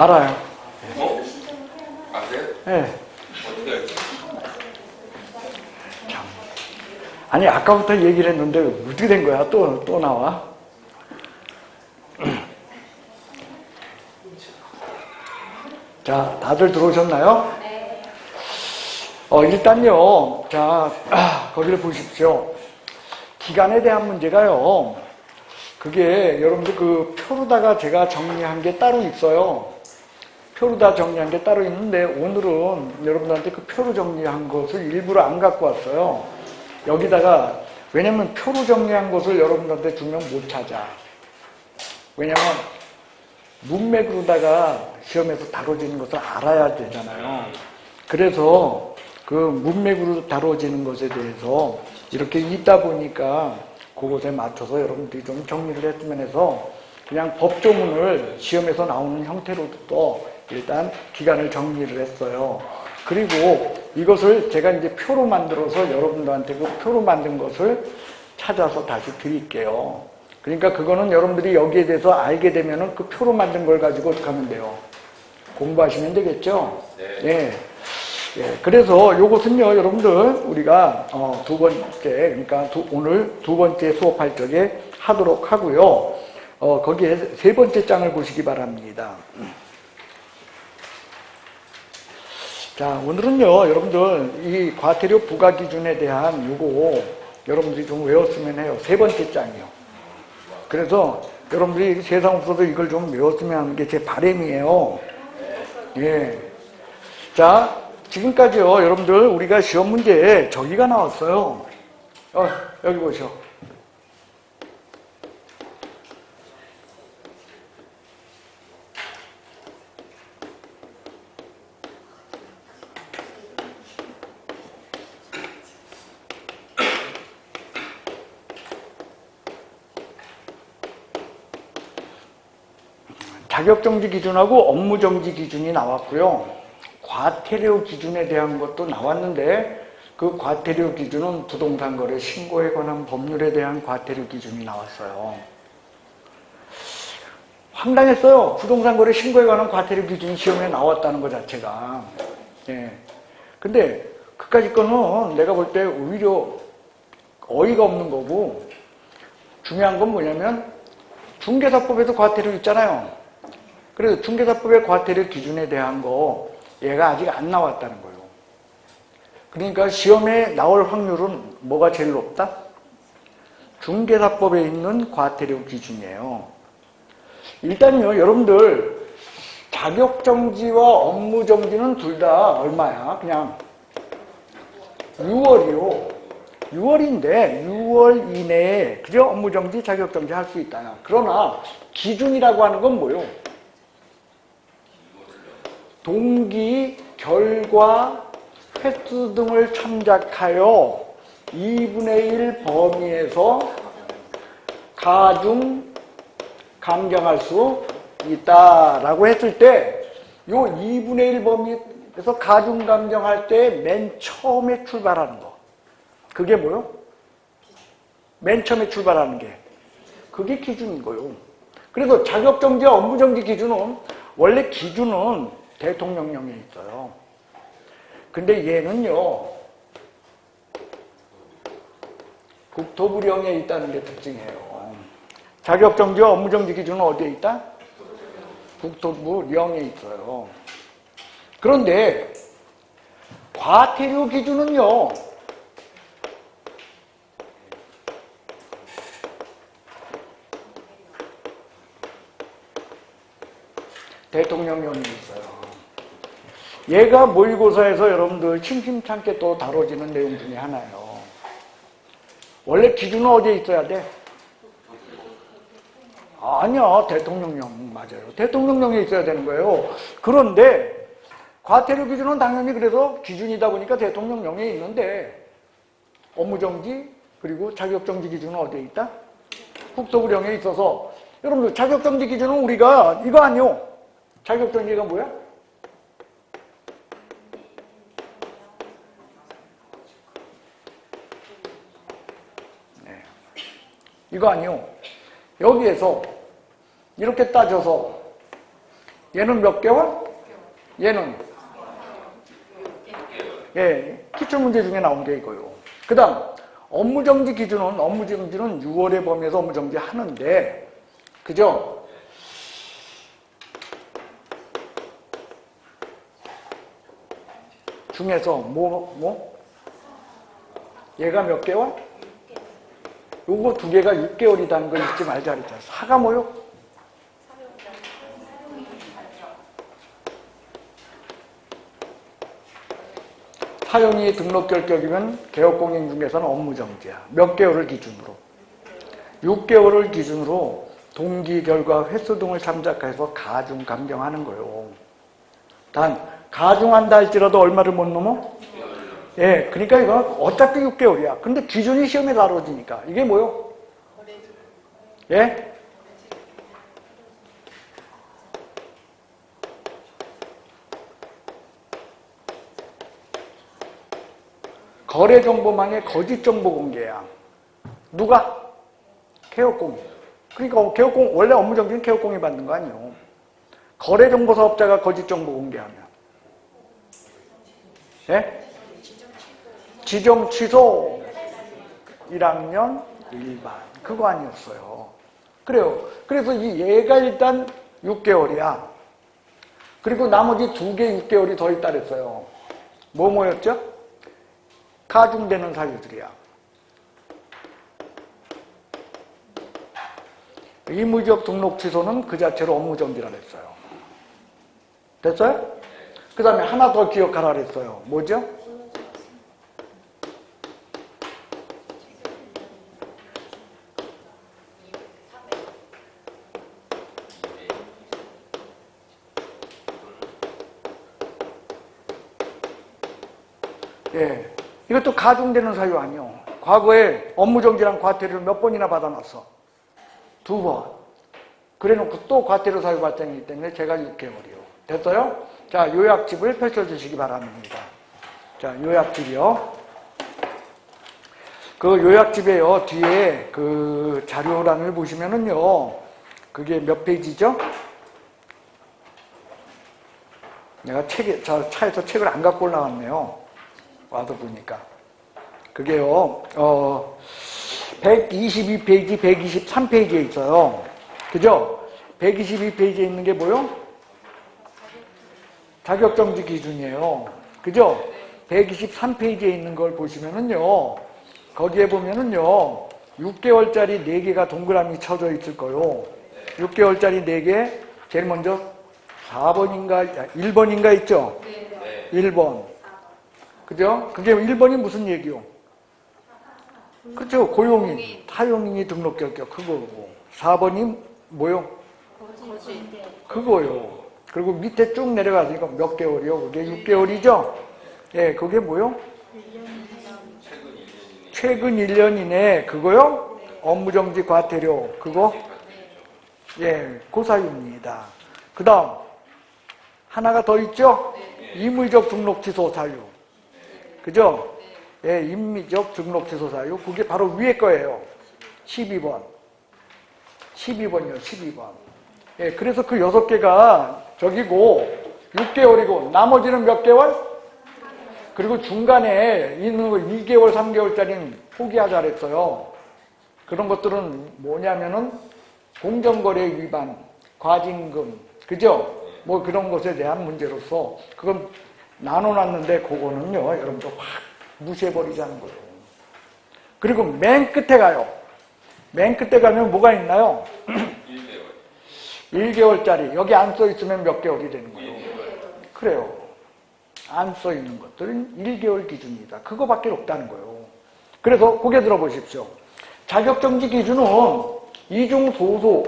알아요. 어? 아세요? 예. 어떻게 알죠? 아니 아까부터 얘기를 했는데 어떻게 된 거야? 또 또 나와? 자, 다들 들어오셨나요? 어, 일단요, 자, 아, 거기를 보십시오. 기간에 대한 문제가요, 그게 여러분들 그 표로다가 제가 정리한 게 따로 있어요. 표로 다 정리한 게 따로 있는데 오늘은 여러분들한테 그 표로 정리한 것을 일부러 안 갖고 왔어요. 여기다가 왜냐면 표로 정리한 것을 여러분들한테 주면 못 찾아. 왜냐면 문맥으로다가 시험에서 다뤄지는 것을 알아야 되잖아요. 그래서 그 문맥으로 다뤄지는 것에 대해서 이렇게 있다 보니까 그것에 맞춰서 여러분들이 좀 정리를 했으면 해서 그냥 법조문을 시험에서 나오는 형태로도 일단 기간을 정리를 했어요. 그리고 이것을 제가 이제 표로 만들어서 여러분들한테 그 표로 만든 것을 찾아서 다시 드릴게요. 그러니까 그거는 여러분들이 여기에 대해서 알게 되면은 그 표로 만든 걸 가지고 어떻게 하면 돼요? 공부하시면 되겠죠? 네. 예. 예, 그래서 요것은요, 여러분들, 우리가, 어, 두 번째, 그러니까 두- 오늘 두 번째 수업할 적에 하도록 하고요. 어, 거기에 세 번째 장을 보시기 바랍니다. 자, 오늘은요, 여러분들, 이 과태료 부과 기준에 대한 요거, 여러분들이 좀 외웠으면 해요. 세 번째 장이요. 그래서 여러분들이 세상 없어서 이걸 좀 외웠으면 하는 게 제 바람이에요. 예. 자, 지금까지요, 여러분들, 우리가 시험 문제에 저기가 나왔어요. 어, 여기 보시오. 자격정지 기준하고 업무정지 기준이 나왔고요. 과태료 기준에 대한 것도 나왔는데 그 과태료 기준은 부동산 거래 신고에 관한 법률에 대한 과태료 기준이 나왔어요. 황당했어요. 부동산 거래 신고에 관한 과태료 기준이 시험에 나왔다는 것 자체가. 예. 근데 그까짓 거는 내가 볼 때 오히려 어이가 없는 거고 중요한 건 뭐냐면 중개사법에도 과태료 있잖아요. 그래서 중개사법의 과태료 기준에 대한 거 얘가 아직 안 나왔다는 거예요. 그러니까 시험에 나올 확률은 뭐가 제일 높다? 중개사법에 있는 과태료 기준이에요. 일단요, 여러분들 자격정지와 업무정지는 둘 다 얼마야? 그냥 6월이요. 6월인데 6월 이내에 그죠? 업무정지, 자격정지 할 수 있다. 그러나 기준이라고 하는 건 뭐요? 동기, 결과, 횟수 등을 참작하여 2분의 1 범위에서 가중 감경할 수 있다라고 했을 때, 요 2분의 1 범위에서 가중 감경할 때 맨 처음에 출발하는 거. 그게 뭐요? 맨 처음에 출발하는 게. 그게 기준인 거요. 그래서 자격정지와 업무정지 기준은 원래 기준은 대통령령에 있어요. 근데 얘는요, 국토부령에 있다는 게 특징이에요. 자격정지와 업무정지 기준은 어디에 있다? 국토부령에 있어요. 그런데 과태료 기준은요, 대통령령이 있어요. 얘가 모의고사에서 여러분들 심심찮게 또 다뤄지는 내용 중에 하나예요. 원래 기준은 어디에 있어야 돼? 아니야, 대통령령 맞아요. 대통령령에 있어야 되는 거예요. 그런데 과태료 기준은 당연히 그래서 기준이다 보니까 대통령령에 있는데 업무정지 그리고 자격정지 기준은 어디에 있다? 국토부령에 있어서 여러분들 자격정지 기준은 우리가 이거 아니요. 자격정지가 뭐야? 이거 아니요. 여기에서 이렇게 따져서 얘는 몇 개월? 얘는 예, 기출문제 중에 나온 게 이거요. 그 다음, 업무정지 기준은, 업무정지는 6월의 범위에서 업무정지 하는데, 그죠? 중에서 뭐, 뭐? 얘가 몇 개월? 요거 두 개가 6개월이라는 거 잊지 말자 그랬잖아. 사가 뭐요? 사용이 등록 결격이면 개업공인 중에서는 업무정지야. 몇 개월을 기준으로? 6개월을 기준으로 동기, 결과, 횟수 등을 참작해서 가중, 감경하는 거예요. 단, 가중한다 할지라도 얼마를 못 넘어? 예, 그러니까 이건 어차피 6개월이야. 근데 기준이 시험에 다뤄지니까. 이게 뭐요? 예? 거래 정보망의 거짓 정보 공개야. 누가? 개업공이. 그러니까 개업공, 원래 업무 정지는 개업공이 받는 거 아니에요. 거래 정보 사업자가 거짓 정보 공개하면. 예? 지정 취소 1학년 일반 그거 아니었어요. 그래요. 그래서 이 얘가 일단 6개월이야. 그리고 나머지 두 개 6개월이 더 있다 그랬어요. 뭐 뭐였죠? 가중되는 사유들이야. 의무적 등록 취소는 그 자체로 업무 정지라 그랬어요. 됐어요? 그 다음에 하나 더 기억하라 그랬어요. 뭐죠? 예. 이것도 가중되는 사유 아니요. 과거에 업무정지랑 과태료를 몇 번이나 받아놨어? 두 번. 그래 놓고 또 과태료 사유 발생이기 때문에 제가 6개월이요. 됐어요? 자, 요약집을 펼쳐주시기 바랍니다. 자, 요약집이요. 그 요약집에요. 뒤에 그 자료란을 보시면은요. 그게 몇 페이지죠? 내가 책에, 저 차에서 책을 안 갖고 올라왔네요. 와서 보니까. 그게요, 어, 122페이지, 123페이지에 있어요. 그죠? 122페이지에 있는 게 뭐요? 자격정지 기준이에요. 그죠? 123페이지에 있는 걸 보시면은요, 거기에 보면은요, 6개월짜리 4개가 동그라미 쳐져 있을 거요. 6개월짜리 4개, 제일 먼저 4번인가, 1번인가 있죠? 1번. 그죠? 그게 1번이 무슨 얘기요? 그죠? 고용인, 타용인이 등록 결격 그거고. 4번이 뭐요? 그거요. 그리고 밑에 쭉 내려가서 이거 몇 개월이요? 그게 6개월이죠? 예, 그게 뭐요? 최근 1년 이내 그거요? 업무정지 과태료 그거? 예, 고사유입니다. 그 다음 하나가 더 있죠? 임의적 등록 취소 사유. 그죠? 예, 임의적 등록 취소 사유. 그게 바로 위에 거예요. 12번. 12번이요, 12번. 예, 그래서 그 여섯 개가 저기고 6개월이고 나머지는 몇 개월? 그리고 중간에 있는 거 2개월, 3개월짜리는 포기하자 그랬어요. 그런 것들은 뭐냐면은 공정거래 위반, 과징금, 그죠? 뭐 그런 것에 대한 문제로서 그건 나눠놨는데 그거는요, 여러분들 확 무시해버리자는 거예요. 그리고 맨 끝에 가요. 맨 끝에 가면 뭐가 있나요? 1개월. 1개월짜리. 여기 안 써 있으면 몇 개월이 되는 거예요? 그래요. 안 써 있는 것들은 1개월 기준이다. 그거밖에 없다는 거예요. 그래서 고개 들어보십시오. 자격정지 기준은 이중 소소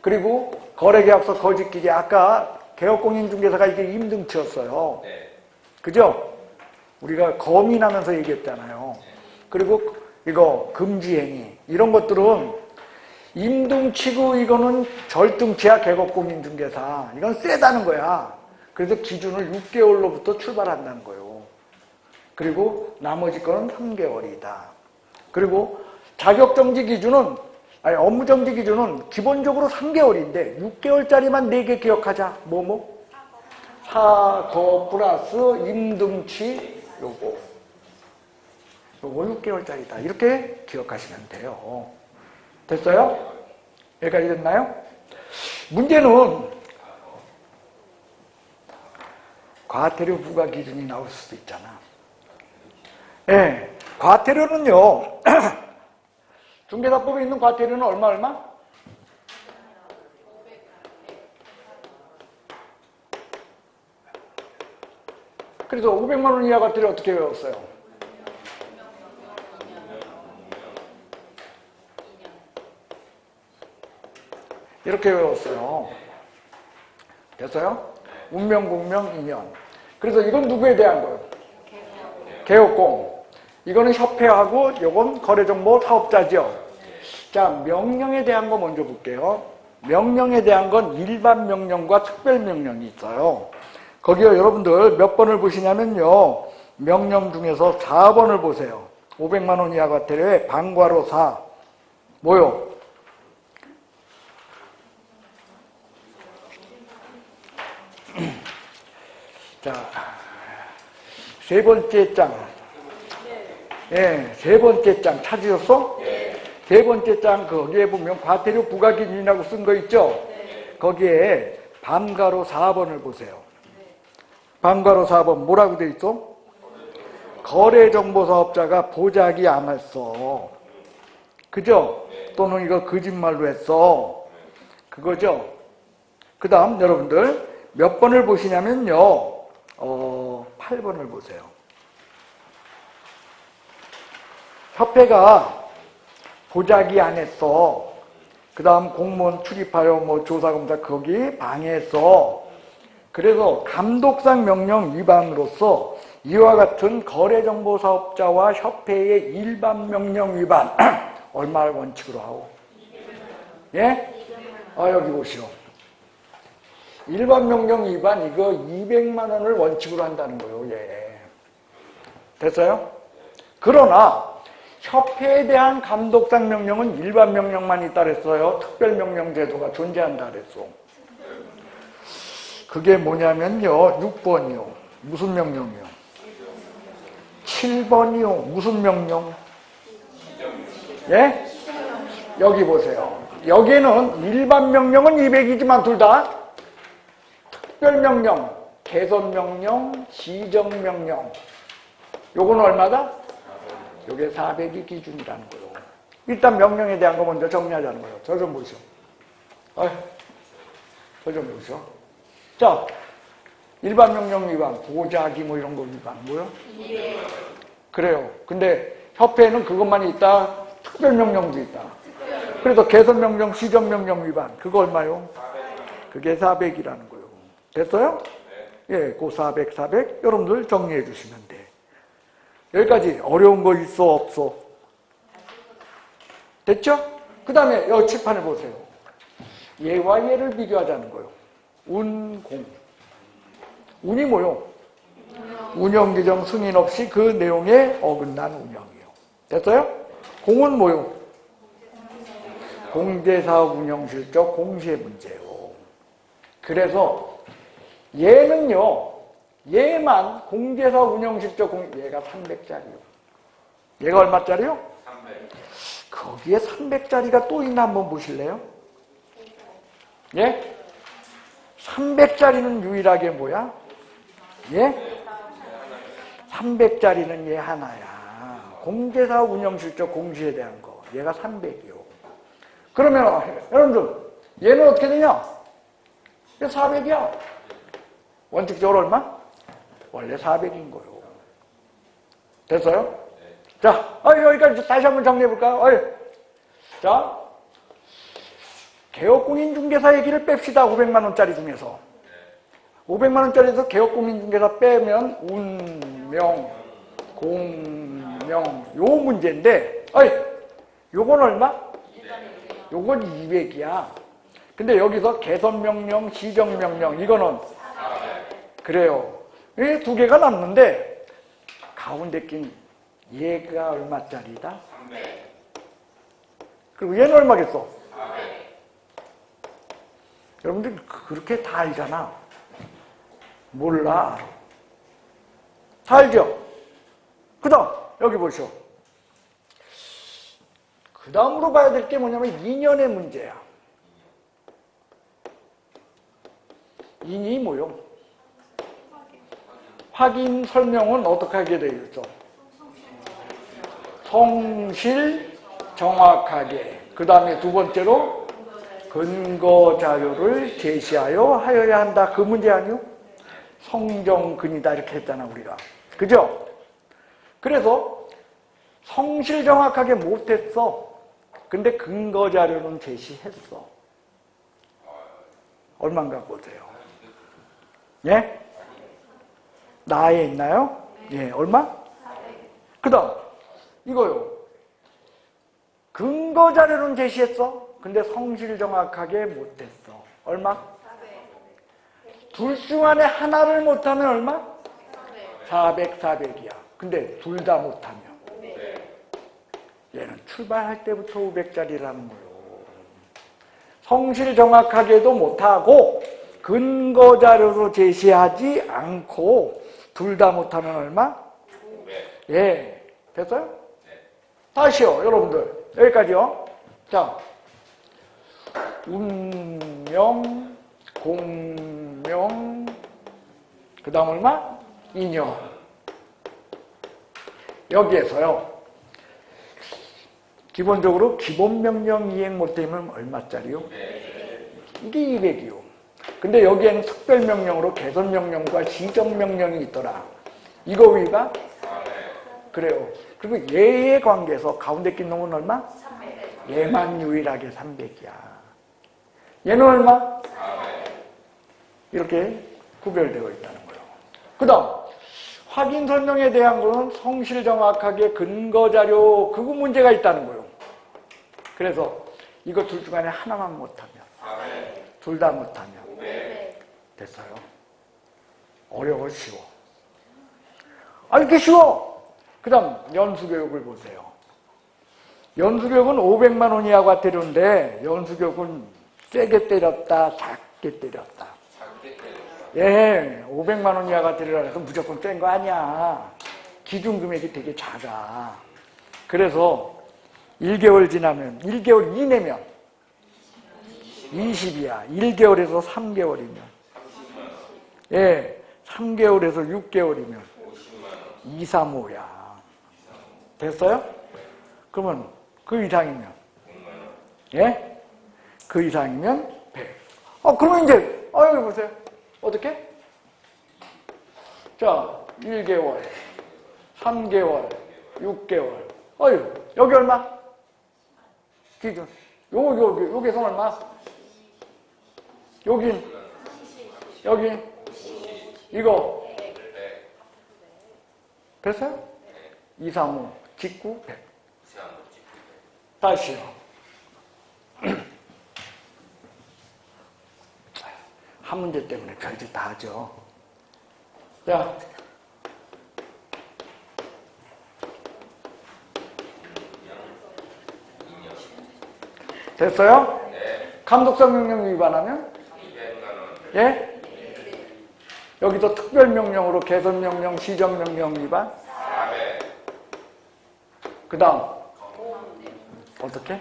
그리고 거래계약서 거짓기계 아까 개업공인중개사가 이게 임등치였어요. 네. 그죠? 우리가 거민하면서 얘기했잖아요. 그리고 이거 금지행위 이런 것들은 임등치고 이거는 절등치야 개업공인중개사 이건 세다는 거야. 그래서 기준을 6개월로부터 출발한다는 거예요. 그리고 나머지 거는 3개월이다. 그리고 자격정지 기준은 아니, 업무 정지 기준은 기본적으로 3개월인데 6개월짜리만 4개 기억하자. 뭐뭐? 사거 플러스 임등치 요거. 요거 6개월짜리다. 이렇게 기억하시면 돼요. 됐어요? 여기까지 됐나요? 문제는 과태료 부과 기준이 나올 수도 있잖아. 예, 과태료는요. 중개사법에 있는 과태료는 얼마 얼마? 그래서 500만 원 이하 과태료 어떻게 외웠어요? 이렇게 외웠어요. 됐어요? 운명, 공명, 인연. 그래서 이건 누구에 대한 거예요? 개업공. 이거는 협회하고 이건 거래정보 사업자죠. 자, 명령에 대한 거 먼저 볼게요. 명령에 대한 건 일반 명령과 특별 명령이 있어요. 거기요, 여러분들 몇 번을 보시냐면요. 명령 중에서 4번을 보세요. 500만 원 이하 과태료에 방과로 4. 뭐요? 자, 세 번째 장. 예, 세 번째 장 찾으셨어? 세 번째 장 거기에 보면 과태료 부과 기준이라고 쓴 거 있죠? 거기에 반가로 4번을 보세요. 반가로 4번 뭐라고 돼 있어? 거래정보사업자가 보자기 안 했어. 그죠? 또는 이거 거짓말로 했어. 그거죠? 그 다음 여러분들 몇 번을 보시냐면요. 어, 8번을 보세요. 협회가 보자기 안 했어. 그 다음 공무원 출입하여 뭐 조사검사 거기 방해했어. 그래서 감독상 명령 위반으로서 이와 같은 거래정보사업자와 협회의 일반 명령 위반 얼마를 원칙으로 하고? 예? 아 여기 보시오. 일반 명령 위반 이거 200만 원을 원칙으로 한다는 거예요. 예. 됐어요? 그러나 협회에 대한 감독상 명령은 일반 명령만 있다 그랬어요. 특별 명령 제도가 존재한다 그랬어. 그게 뭐냐면요. 6번이요. 무슨 명령이요? 7번이요. 무슨 명령? 예? 여기 보세요. 여기는 일반 명령은 200이지만 둘 다 특별 명령, 개선 명령, 지정 명령. 요건 얼마다? 요게 400이 기준이라는 거예요. 일단 명령에 대한 거 먼저 정리하자는 거예요. 저 좀 보시오. 저좀 보시오. 자, 일반 명령 위반, 보자기 뭐 이런 거 위반, 뭐요? 그래요. 근데 협회에는 그것만 있다, 특별 명령도 있다. 그래서 개선 명령, 시정 명령 위반, 그거 얼마요? 그게 400이라는 거예요. 됐어요? 예, 그 400, 400 여러분들 정리해 주시면 돼. 여기까지 어려운 거 있어 없어? 됐죠? 그 다음에 여기 칠판을 보세요. 얘와 얘를 비교하자는 거예요. 운, 공. 운이 뭐요? 운영 규정 승인 없이 그 내용에 어긋난 운영이요. 됐어요? 공은 뭐요? 공제사업 운영 실적 공시의 문제요. 그래서 얘는요, 얘만 공제사 운영 실적 공, 얘가 300짜리요. 얘가 얼마짜리요? 300. 거기에 300짜리가 또 있나 한번 보실래요? 예? 300짜리는 유일하게 뭐야? 예? 300짜리는 얘 하나야. 공제사 운영실적 공시에 대한 거. 얘가 300이요. 그러면 여러분들 얘는 어떻게 되냐? 얘 400이야. 원칙적으로 얼마? 원래 400인 거예요. 됐어요? 자, 어, 여기까지 다시 한번 정리해 볼까요? 어이. 자, 개업공인중개사 얘기를 뺍시다. 500만원짜리 중에서. 500만원짜리에서 개업공인중개사 빼면 운명, 공명, 요 문제인데, 어이, 요건 얼마? 요건 200이야. 근데 여기서 개선명령, 시정명령, 이거는 그래요. 이 두 개가 남는데 가운데 낀 얘가 얼마짜리다? 300. 그리고 얘는 얼마겠어? 여러분들 그렇게 다 알잖아. 몰라. 다 알죠? 그 다음, 여기 보시오. 그 다음으로 봐야 될 게 뭐냐면 인연의 문제야. 인이 뭐요? 확인 설명은 어떻게 하게 있어? 성실 정확하게. 그 다음에 두 번째로 근거 자료를 제시하여 하여야 한다. 그 문제 아니요? 성정근이다 이렇게 했잖아 우리가. 그죠? 그래서 성실 정확하게 못했어. 근데 근거 자료는 제시했어. 얼마인가 보세요. 예? 나에 있나요? 예, 얼마? 그 다음, 이거요. 근거 자료는 제시했어. 근데 성실 정확하게 못했어. 얼마? 둘 중 안에 하나를 못하면 얼마? 400, 400이야. 근데 둘 다 못하면. 얘는 출발할 때부터 500짜리라는 거예요. 성실 정확하게도 못하고 근거 자료로 제시하지 않고 둘 다 못하면 얼마? 예. 됐어요? 다시요, 여러분들. 여기까지요. 자. 운명, 공명, 그 다음 얼마? 인연. 여기에서요. 기본적으로 기본 명령 이행 못되면 얼마짜리요? 이게 200이요. 근데 여기에는 특별 명령으로 개선 명령과 시정 명령이 있더라. 이거 위가? 그래요. 그리고 얘의 관계에서 가운데 낀 놈은 얼마? 얘만 유일하게 300이야. 얘는 얼마? 이렇게 구별되어 있다는 거예요. 그 다음, 확인 설명에 대한 거는 성실 정확하게 근거 자료, 그거 문제가 있다는 거예요. 그래서 이거 둘 중간에 하나만 못하면, 둘 다 못하면, 됐어요. 어려워, 쉬워. 아, 이렇게 쉬워! 그 다음, 연수교육을 보세요. 연수교육은 500만 원 이하가 때렸는데, 연수교육은 세게 때렸다, 작게 때렸다. 예, 500만 원 이하가 때리라 해서 무조건 센 거 아니야. 기준 금액이 되게 작아. 그래서 1개월 지나면, 1개월 이내면 20이야. 1개월에서 3개월이면. 예, 3개월에서 6개월이면 2, 3, 5야. 됐어요? 그러면 그 이상이면? 예? 그 이상이면 100. 어, 그러면 이제, 어, 여기 보세요. 어떻게? 자, 1개월, 3개월, 6개월. 어유, 여기 얼마? 기준. 요, 요, 요, 여기서 얼마? 여긴, 여기, 이거. 됐어요? 2, 3, 5, 직구 100. 다시요. 한 문제 때문에 별짓 다 하죠. 자. 됐어요? 감독성 명령 위반하면? 예? 여기도 특별 명령으로 개선 명령, 시정 명령 위반? 그 다음. 어떻게?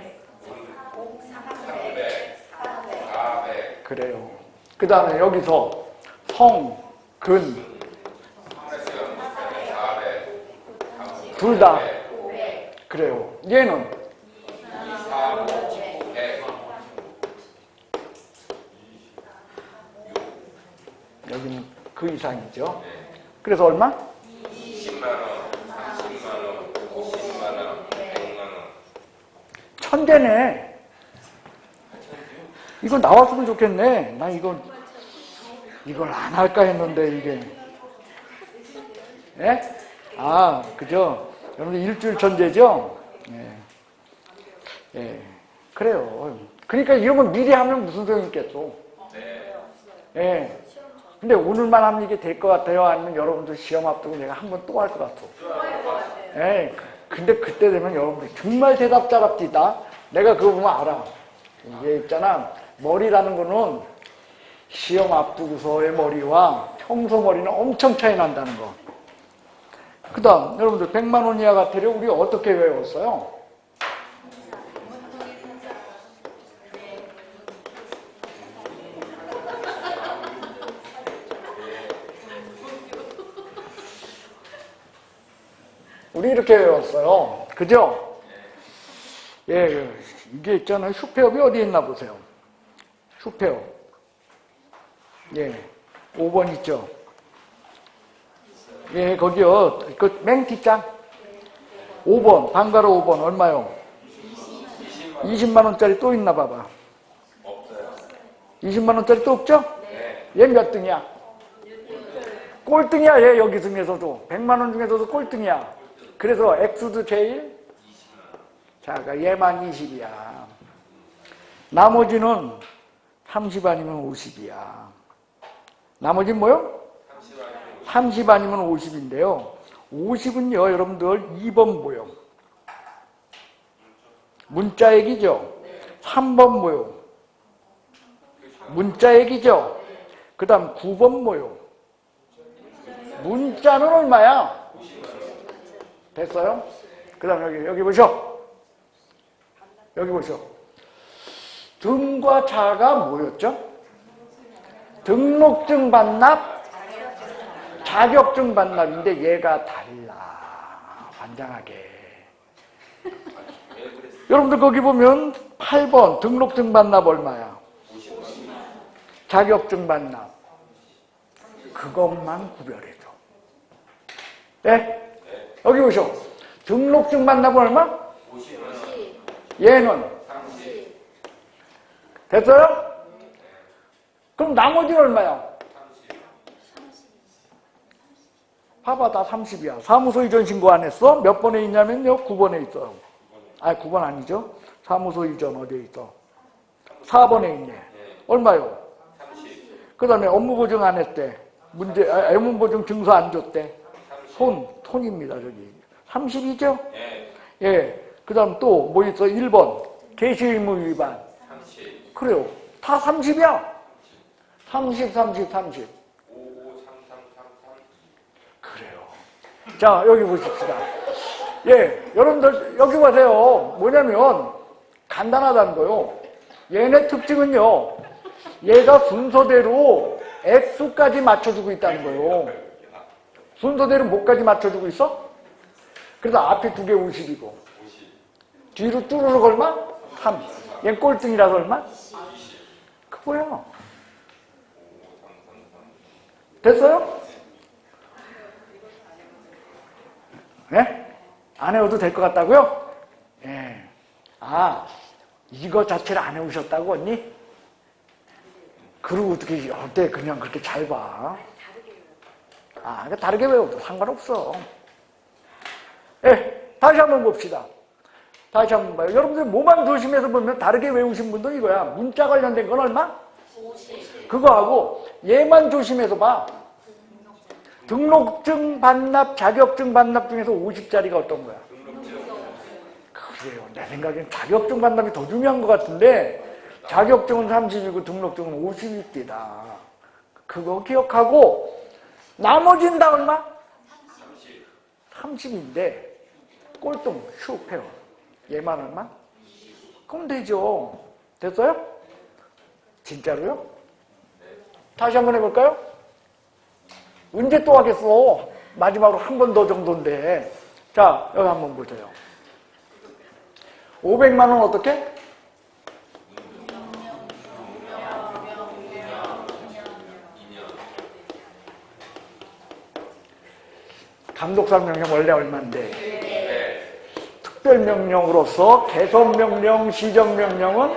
그래요. 그 다음에 여기서 성, 근, 둘 다. 그래요. 얘는 여기는 그 이상이죠. 그래서 얼마? 20만 원, 30만 원, 50만 원, 100만 원. 천재네. 이거 나왔으면 좋겠네. 나 이거 이걸 안 할까 했는데 이게. 예? 아, 그죠? 여러분 일주일 천재죠? 예. 예. 그래요. 그러니까 이런 건 미리 하면 무슨 소용이 있겠어. 예. 근데 오늘만 하면 이게 될 것 같아요? 아니면 여러분들 시험 앞두고 내가 한 번 또 할 것 같아? 예. 근데 그때 되면 여러분들 정말 대답 잘합디다. 내가 그거 보면 알아. 이게 있잖아. 머리라는 거는 시험 앞두고서의 머리와 평소 머리는 엄청 차이 난다는 거. 그 다음, 여러분들, 100만 원 이하 가태를 우리 어떻게 외웠어요? 우리 이렇게 외웠어요. 그죠? 예, 예. 이게 있잖아요. 슈페업이 어디 있나 보세요. 슈페업. 예. 5번 있죠? 예, 거기요. 그 맹티짱. 5번, 방가로 5번, 얼마요? 20만원짜리 또 있나 봐봐. 없어요. 20만원짜리 또 없죠? 네. 얘몇 등이야? 꼴등이야, 얘 여기 중에서도. 100만원 중에서도 꼴등이야. 그래서 X도 제일 자가 얘만 20이야. 나머지는 30 아니면 50이야. 나머지는 뭐요? 30 아니면 50인데요. 50은요, 여러분들 2번 뭐요? 문자액이죠? 3번 뭐요? 문자액이죠? 그 다음 9번 뭐요? 문자는 얼마야? 됐어요? 그 다음 여기, 여기 보셔. 여기 보셔. 등과 자가 뭐였죠? 등록증 반납, 자격증 반납인데 얘가 달라. 반장하게. 여러분들 거기 보면 8번 등록증 반납 얼마야? 자격증 반납. 그것만 구별해줘. 네? 여기 보셔. 등록증 반납은 얼마? 얘는? 됐어요? 그럼 나머지는 얼마야? 봐봐, 다 30이야. 사무소 이전 신고 안 했어? 몇 번에 있냐면요? 9번에 있어요. 아니, 9번 아니죠? 사무소 이전 어디에 있어? 4번에 있네. 얼마요? 그 다음에 업무 보증 안 했대. 문제, 아, 업무 보증 증서 안 줬대. 손, 톤입니다, 저기. 30이죠? 네. 예. 그 다음 또 뭐 있어? 1번. 개시 의무 위반. 30. 그래요. 다 30이야. 30, 30, 30. 5, 5, 3, 3, 3, 3. 그래요. 자, 여기 보십시다. 예, 여러분들, 여기 보세요. 뭐냐면, 간단하다는 거요. 얘네 특징은요, 얘가 순서대로 X까지 맞춰주고 있다는 거예요. 순서대로 뭐까지 맞춰주고 있어? 그래서 앞에 두 개 50이고, 50. 뒤로 쭈르륵 얼마? 3. 얘 꼴등이라서 얼마? 그거야. 됐어요? 네? 안 해도 될 것 같다고요? 예. 아, 이거 자체를 안 해오셨다고, 언니? 그리고 어떻게, 어때, 그냥 그렇게 잘 봐. 아, 그러니까 다르게 외워도 상관없어. 예, 다시 한번 봅시다. 다시 한번 봐요. 여러분들 뭐만 조심해서 보면 다르게 외우신 분도 이거야. 문자 관련된 건 얼마? 그거하고 얘만 조심해서 봐. 등록증 반납, 자격증 반납 중에서 50짜리가 어떤 거야? 그래요. 내 생각엔 자격증 반납이 더 중요한 것 같은데 자격증은 30이고 등록증은 50입니다. 그거 기억하고 나머지는 다 얼마? 30인데 꼴등 슈페어 얘만 얼마? 그럼 되죠. 됐어요? 진짜로요? 다시 한번 해볼까요? 언제 또 하겠어? 마지막으로 한 번 더 정도인데. 자, 여기 한번 보세요. 500만 원 어떻게? 감독상 명령 원래 얼마인데? 특별명령으로서 개선명령, 시정명령은?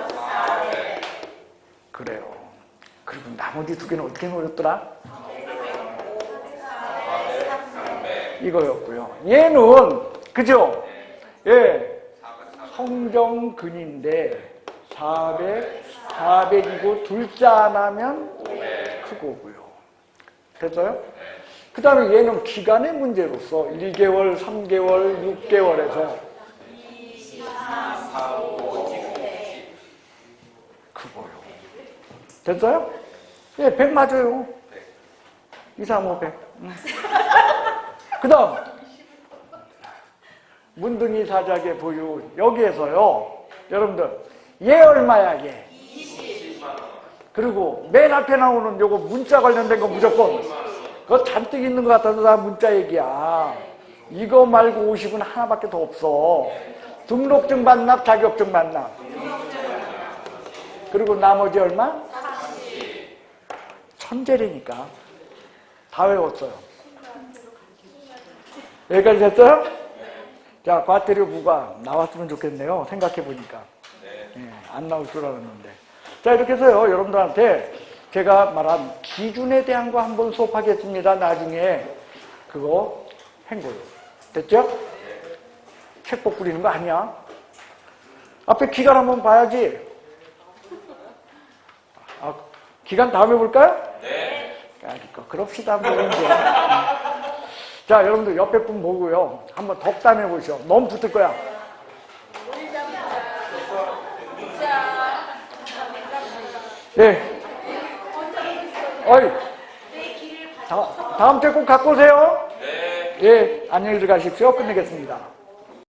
그래요. 그리고 나머지 두 개는 어떻게 노렸더라? 이거였고요. 얘는 그죠? 예, 성정근인데 400, 400이고 둘째 하나면 그거고요. 됐어요? 그 다음에 얘는 기간의 문제로서 1개월, 3개월, 6개월에서 됐어요? 예, 100 맞아요. 2, 3, 5, 100. 그 다음. 문둥이 사작의 보유. 여기에서요. 여러분들, 얘 얼마야, 얘? 그리고 맨 앞에 나오는 요거 문자 관련된 거 무조건. 그거 잔뜩 있는 것 같아서 다 문자 얘기야. 이거 말고 50은 하나밖에 더 없어. 등록증 반납, 자격증 반납. 그리고 나머지 얼마? 천재라니까. 다 외웠어요. 여기까지 됐어요? 자, 과태료 부과 나왔으면 좋겠네요. 생각해 보니까. 예, 안 나올 줄 알았는데. 자, 이렇게 해서요, 여러분들한테 제가 말한 기준에 대한 거 한번 수업하겠습니다. 나중에 그거 행고요. 됐죠? 책복 부리는 거 아니야? 앞에 기간 한번 봐야지. 아, 기간 다음에 볼까요? 네. 그러니까 그럽시다, 뭐, 이제. 자, 여러분들 옆에 분 보고요. 한번 덕담해 보시오. 너무 붙을 거야. 네. 어이. 다, 다음 주에 꼭 갖고 오세요. 네. 예, 안녕히 들어가십시오. 끝내겠습니다.